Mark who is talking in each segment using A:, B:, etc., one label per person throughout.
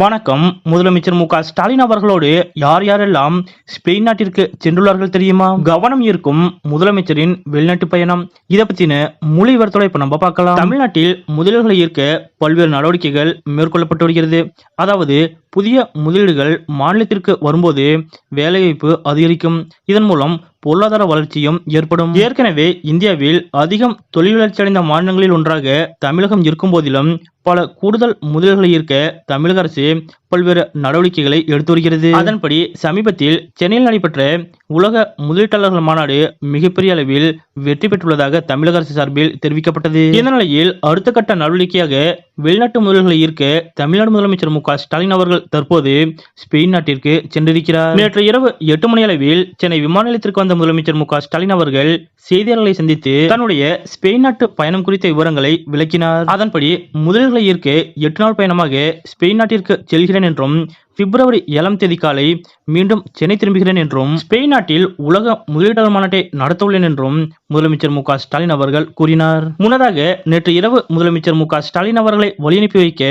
A: வணக்கம். முதலமைச்சர் மு ஸ்டாலின் அவர்களோடு யார் யாரெல்லாம் ஸ்பெயின் நாட்டிற்கு சென்றுள்ளார்கள் தெரியுமா? கவனம் ஈர்க்கும் முதலமைச்சரின் வெளிநாட்டு பயணம். இதை பத்தின மொழி விவரத்தோட இப்ப நம்ம பார்க்கலாம். தமிழ்நாட்டில் முதலீடுகளை ஈர்க்க பல்வேறு நடவடிக்கைகள் மேற்கொள்ளப்பட்டு வருகிறது. அதாவது புதிய முதலீடுகள் மாநிலத்திற்கு வரும்போது வேலைவாய்ப்பு அதிகரிக்கும். இதன் மூலம் பொருளாதார வளர்ச்சியும் ஏற்படும். ஏற்கனவே இந்தியாவில் அதிகம் தொழில் வளர்ச்சி அடைந்த மாநிலங்களில் ஒன்றாக தமிழகம் இருக்கும் போதிலும் பல கூடுதல் முதல்களை ஈர்க்க தமிழக அரசு பல்வேறு நடவடிக்கைகளை எடுத்து வருகிறது. அதன்படி சமீபத்தில் சென்னையில் நடைபெற்ற உலக முதலீட்டாளர்கள் மாநாடு மிகப்பெரிய அளவில் வெற்றி பெற்றுள்ளதாக தமிழக அரசு சார்பில் தெரிவிக்கப்பட்டது. இந்த நிலையில் அடுத்த கட்ட நடவடிக்கையாக வெளிநாட்டு முதல்களை ஈர்க்க தமிழ்நாடு முதலமைச்சர் மு ஸ்டாலின் அவர்கள் தற்போது ஸ்பெயின் நாட்டிற்கு சென்றிருக்கிறார். நேற்று இரவு எட்டு மணி அளவில் சென்னை விமான நிலையத்திற்கு வந்த முதலமைச்சர் மு ஸ்டாலின் அவர்கள் செய்தியாளர்களை சந்தித்து தன்னுடைய ஸ்பெயின் நாட்டு பயணம் குறித்த விவரங்களை விளக்கினார். அதன்படி முதல்களை ஈர்க்க எட்டு நாள் பயணமாக ஸ்பெயின் நாட்டிற்கு செல்கிறேன் என்றும் பிப்ரவரி ஏழாம் தேதி காலை மீண்டும் சென்னை திரும்புகிறேன் என்றும் ஸ்பெயின் நாட்டில் உலக முதலீட்டாளர் மாநாட்டை நடத்தவுள்ளேன் என்றும் முதலமைச்சர் மு ஸ்டாலின் அவர்கள் கூறினார். முன்னதாக நேற்று இரவு முதலமைச்சர் மு ஸ்டாலின் அவர்களை வழியனுப்பி வைக்க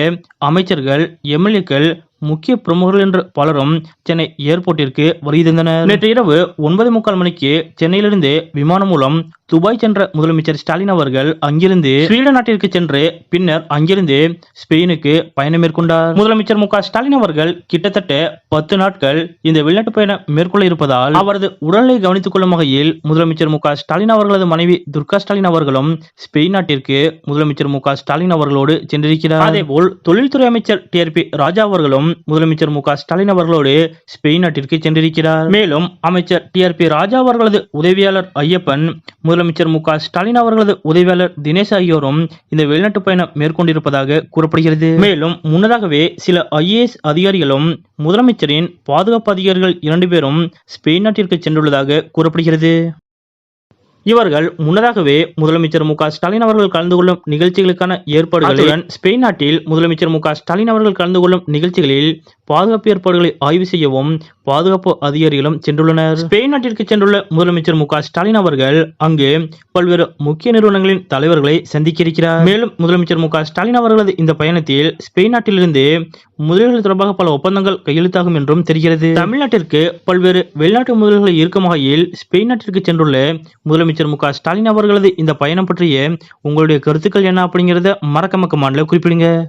A: அமைச்சர்கள் எம்எல்ஏக்கள் முக்கிய பிரமுகர்கள் என்று பலரும் சென்னை ஏர்போர்ட்டிற்கு வருகை தந்தனர் நேற்று இரவு ஒன்பது முக்கால் மணிக்கு சென்னையிலிருந்து விமானம் மூலம் துபாய் சென்ற முதலமைச்சர் ஸ்டாலின் அவர்கள் அங்கிருந்து ஸ்வீடன் நாட்டிற்கு சென்று பின்னர் அங்கிருந்து ஸ்பெயினுக்கு பயணம் மேற்கொண்டார். முதலமைச்சர் மு ஸ்டாலின் அவர்கள் கிட்டத்தட்ட பத்து நாட்கள் இந்த வெளிநாட்டு பயணம் மேற்கொள்ள இருப்பதால் அவரது உடலை கவனித்துக் கொள்ளும் வகையில் முதலமைச்சர் மு ஸ்டாலின் அவர்களது மனைவி துர்கா ஸ்டாலின் அவர்களும் ஸ்பெயின் நாட்டிற்கு முதலமைச்சர் மு ஸ்டாலின் அவர்களோடு சென்றிருக்கிறார். அதேபோல் தொழில்துறை அமைச்சர் டி ஆர் பி ராஜா அவர்களும் முதலமைச்சர் மு க ஸ்டாலின் அவர்களோடு ஸ்பெயின் நாட்டிற்கு சென்றிருக்கிறார். மேலும் அமைச்சர் டி ஆர் பி ராஜா அவர்களது உதவியாளர் ஐயப்பன் முதலமைச்சர் மு க ஸ்டாலின் அவர்களது உதவியாளர் தினேஷ் ஆகியோரும் இந்த வெளிநாட்டு பயணம் மேற்கொண்டிருப்பதாக கூறப்படுகிறது. மேலும் முன்னதாகவே சில ஐஏஎஸ் அதிகாரிகளும் முதலமைச்சரின் பாதுகாப்பு அதிகாரிகள் இரண்டு பேரும் ஸ்பெயின் நாட்டிற்கு சென்றுள்ளதாக கூறப்படுகிறது. இவர்கள் முன்னதாகவே முதலமைச்சர் மு ஸ்டாலின் அவர்கள் கலந்து கொள்ளும் நிகழ்ச்சிகளுக்கான ஏற்பாடுகளுடன் ஸ்பெயின் நாட்டில் முதலமைச்சர் மு ஸ்டாலின் அவர்கள் கலந்து கொள்ளும் நிகழ்ச்சிகளில் பாதுகாப்பு ஏற்பாடுகளை ஆய்வு செய்யவும் பாதுகாப்பு அதிகாரிகளும் சென்றுள்ளனர். ஸ்பெயின் நாட்டிற்கு சென்றுள்ள முதலமைச்சர் மு ஸ்டாலின் அவர்கள் அங்கு பல்வேறு முக்கிய நிறுவனங்களின் தலைவர்களை சந்திக்க இருக்கிறார். மேலும் முதலமைச்சர் மு ஸ்டாலின் அவர்களது இந்த பயணத்தில் ஸ்பெயின் நாட்டிலிருந்து முதலீடுகள் தொடர்பாக பல ஒப்பந்தங்கள் கையெழுத்தாகும் என்றும் தெரிகிறது. தமிழ்நாட்டிற்கு பல்வேறு வெளிநாட்டு முதலீடுகளை ஈர்க்கும் வகையில் ஸ்பெயின் நாட்டிற்கு சென்றுள்ள முதலமைச்சர் மு ஸ்டாலின் அவர்களது இந்த பயணம் பற்றிய உங்களுடைய கருத்துக்கள் என்ன அப்படிங்கறத மறக்காம கமாண்ட்ல குறிப்பிடுங்க.